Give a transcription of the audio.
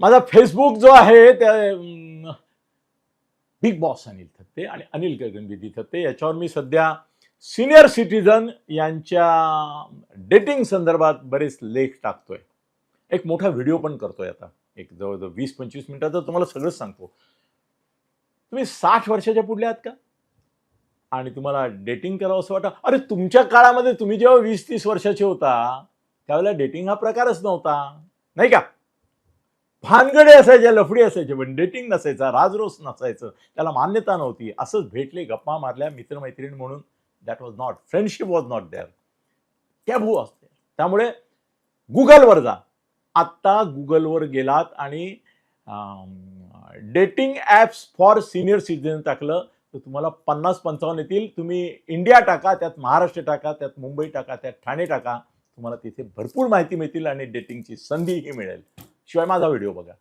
माझा फेसबुक जो आहे त्या बिग बॉस अनिल थत्ते आणि अनिल गगनविधी थत्ते. याच्यावर मी सध्या सिनियर सिटीजन यांच्या डेटिंग संदर्भात बरेच लेख टाकतोय. एक मोठा व्हिडिओ पण करतोय आता. एक जवळजवळ वीस पंचवीस मिनिटाचं तुम्हाला सगळंच सांगतो. तुम्ही साठ वर्षाच्या पुढल्या आहात का? आणि तुम्हाला डेटिंग करावं असं वाटतं? अरे तुमच्या काळामध्ये तुम्ही जेव्हा वीस तीस वर्षाचे होता त्यावेळेला डेटिंग हा प्रकारच नव्हता. नाही का? भानगडे असायच्या लफडी असायचे पण डेटिंग नसायचा राजरोस नसायचं त्याला मान्यता नव्हती. असंच भेटले गप्पा मारल्या मित्रमैत्रीण म्हणून. That was not friendship was not there त्या भू असते. त्यामुळे गुगलवर जा. आत्ता गुगलवर गेलात आणि dating apps for senior citizen टाकलं तर तुम्हाला पन्नास पंचावन्न येतील. तुम्ही इंडिया टाका त्यात महाराष्ट्र टाका त्यात मुंबई टाका त्यात ठाणे टाका. तुम्हाला तिथे भरपूर माहिती मिळतील आणि डेटिंगची संधीही मिळेल. शिवाय माझा व्हिडिओ बघा.